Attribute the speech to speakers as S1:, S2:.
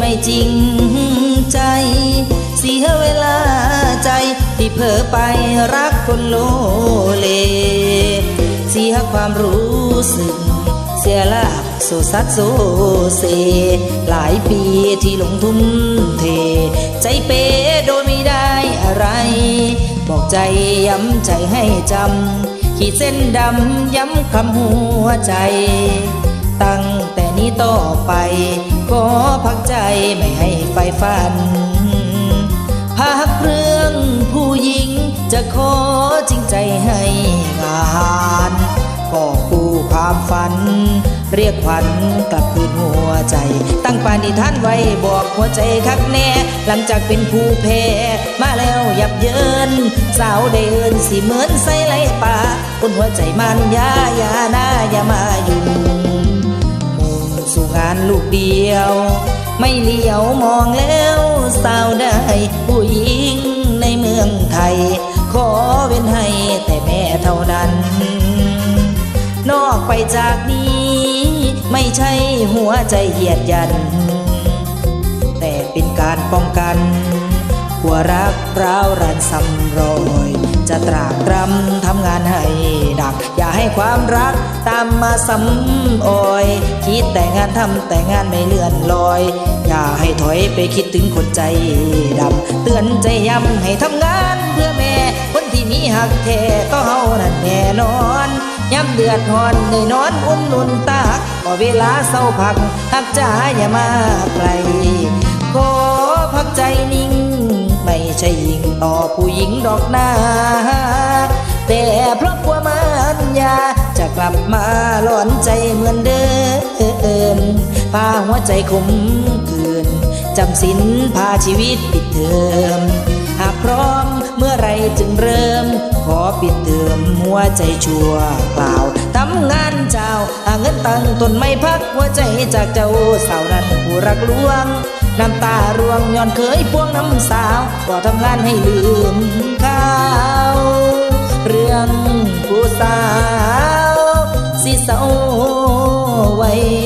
S1: ไม่จริงใจ เสียเวลาใจที่เผลอไปรักคนโลเล เสียความรู้สึก เสียหลักโซซัดโซเซ หลายปีที่ลงทุ่มเท ใจเปโดยไม่ได้อะไร บอกใจย้ำใจให้จำขีดเส้นดำย้ำคำหัวใจ ตั้งแต่อไป ขอพักใจไม่ให้ไฟฟัน พักเรื่องผู้หญิงจะขอจริงใจให้งานก็คู่ความฝัน เรียกขวัญกลับคืนหัวใจ ตั้งปณิธานไว้บอกหัวใจคักแน่ หลังจากเป็นผู้แพ้มาแล้วยับเยิน สาวเดินสิเหมือนใส่ไหลป่าคนหัวใจมันยายาหน้ายามายุ่งมุ่ งานลูกเดียว ไม่เลี้ยวมองแล้วสาวได้ผู้หญิงในเมืองไทย ขอเว้นให้แต่แม่เท่านั้น นอกไปจากนี้ ไม่ใช่หัวใจเหยียดยัน แต่เป็นการป้องกันกลัวรักร้าวรันซ้ำรอย จะตรากตรำทำงานให้หนัก ให้ความรักตามมาซ้ำออย คิดแต่งานทำแต่งานไม่เลื่อนลอย อย่าให้ถอยไปคิดถึงคนใจดำเตือนใจย้ำให้ทำงานเพื่อแม่ คนที่มีหักแท้ก็เฮานั่นแน่นอนย้ำเดือดหอนในนอนอุ้มนุนตากก็เวลาเศร้าพักหักจ้าอย่ามาไกลขอพักใจนิ่ง ไม่ใช่ยิงต่อผู้หญิงดอกหน้าแต่เพราะกลัวมันย กลับมาหลอนใจเหมือนเดิมพาหัวใจขมคืนจำสินพาชีวิตปิดเทอมหากพร้อมเมื่อไรจึงเริ่ม ขอปิดเติมหัวใจชั่วคราทำงานเจ้าหาเงินตังตนไม่พักหัวใจจากเจ้าสาวนั้นผู้รักลวงน้ำตาร่วงย้อนเคยพวงน้ำสาวก็ทำงานให้ลืมข้าวเรื่องผู้สาว สิเศร้าไว้